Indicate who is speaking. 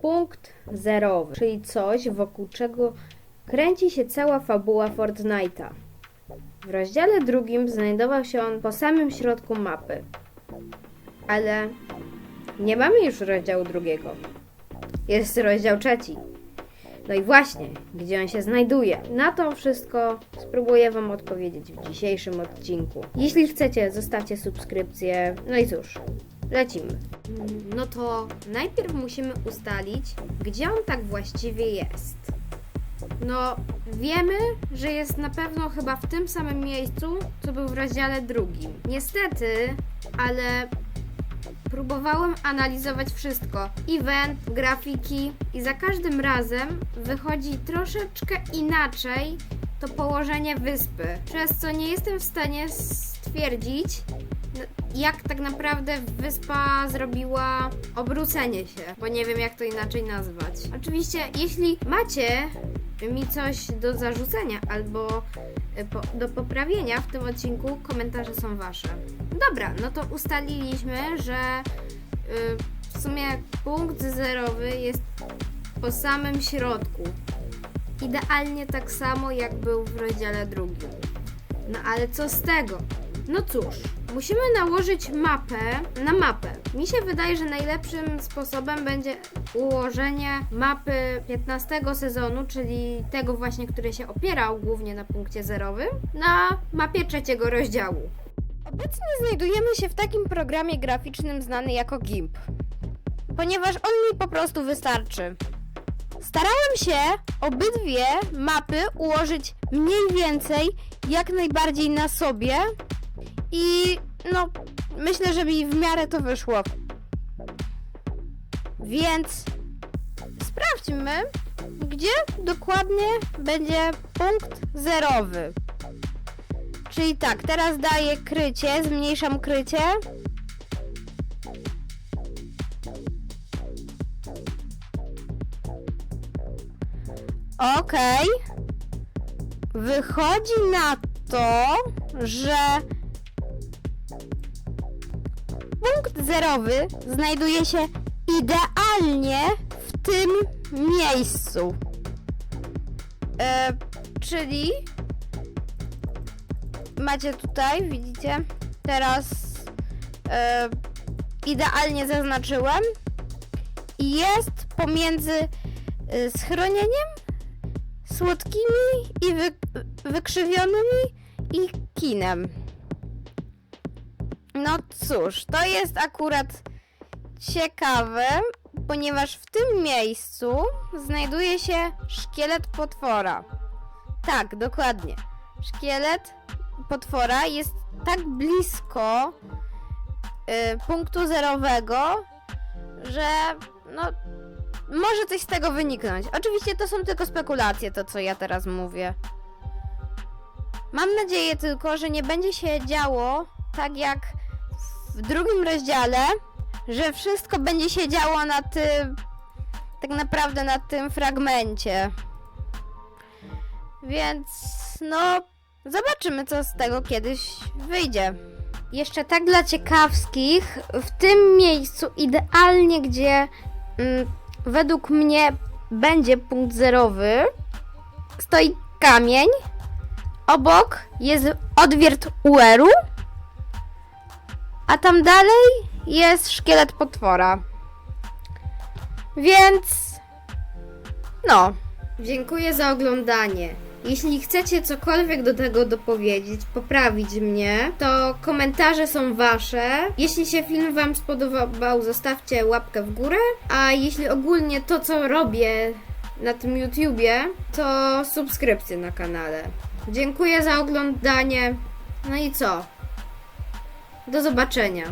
Speaker 1: punkt zerowy, czyli coś, wokół czego kręci się cała fabuła Fortnite'a. W rozdziale drugim znajdował się on po samym środku mapy. Ale nie mamy już rozdziału drugiego. Jest rozdział trzeci. No i właśnie, gdzie on się znajduje? Na to wszystko spróbuję Wam odpowiedzieć w dzisiejszym odcinku. Jeśli chcecie, zostawcie subskrypcję. No i cóż, lecimy. No to najpierw musimy ustalić, gdzie on tak właściwie jest. No, wiemy, że jest na pewno chyba w tym samym miejscu, co był w rozdziale drugim. Niestety, ale próbowałem analizować wszystko. Event, grafiki i za każdym razem wychodzi troszeczkę inaczej to położenie wyspy, przez co nie jestem w stanie stwierdzić, jak tak naprawdę wyspa zrobiła obrócenie się, bo nie wiem jak to inaczej nazwać. Oczywiście, jeśli macie mi coś do zarzucenia albo po, do poprawienia w tym odcinku, komentarze są wasze. Dobra, no to ustaliliśmy, że y, w sumie punkt zerowy jest po samym środku. Idealnie tak samo jak był w rozdziale drugim. No ale co z tego? No cóż, musimy nałożyć mapę na mapę. Mi się wydaje, że najlepszym sposobem będzie ułożenie mapy 15 sezonu, czyli tego właśnie, który się opierał głównie na punkcie zerowym, na mapie trzeciego rozdziału. Obecnie znajdujemy się w takim programie graficznym znany jako GIMP, ponieważ on mi po prostu wystarczy. Starałem się obydwie mapy ułożyć mniej więcej jak najbardziej na sobie i no myślę, że mi w miarę to wyszło. Więc sprawdźmy, gdzie dokładnie będzie punkt zerowy. Czyli tak, teraz daję krycie, zmniejszam krycie. Okej. Wychodzi na to, że punkt zerowy znajduje się idealnie w tym miejscu. E, czyli macie tutaj, widzicie? Teraz e, idealnie zaznaczyłem. I jest pomiędzy e, schronieniem, słodkimi i wy, wykrzywionymi i kinem. No cóż, to jest akurat ciekawe, ponieważ w tym miejscu znajduje się szkielet potwora. Tak, dokładnie. Szkielet potwora jest tak blisko y, punktu zerowego, że no może coś z tego wyniknąć. Oczywiście to są tylko spekulacje, to co ja teraz mówię. Mam nadzieję tylko, że nie będzie się działo tak jak w drugim rozdziale, że wszystko będzie się działo na tym, tak naprawdę na tym fragmencie. Więc no, zobaczymy co z tego kiedyś wyjdzie. Jeszcze tak dla ciekawskich, w tym miejscu idealnie, gdzie mm, według mnie będzie punkt zerowy, stoi kamień. Obok jest odwiert UR-u, a tam dalej jest szkielet potwora. Więc no. Dziękuję za oglądanie. Jeśli chcecie cokolwiek do tego dopowiedzieć, poprawić mnie, to komentarze są wasze. Jeśli się film wam spodobał, zostawcie łapkę w górę. A jeśli ogólnie to, co robię na tym YouTubie, to subskrypcje na kanale. Dziękuję za oglądanie. No i co? Do zobaczenia.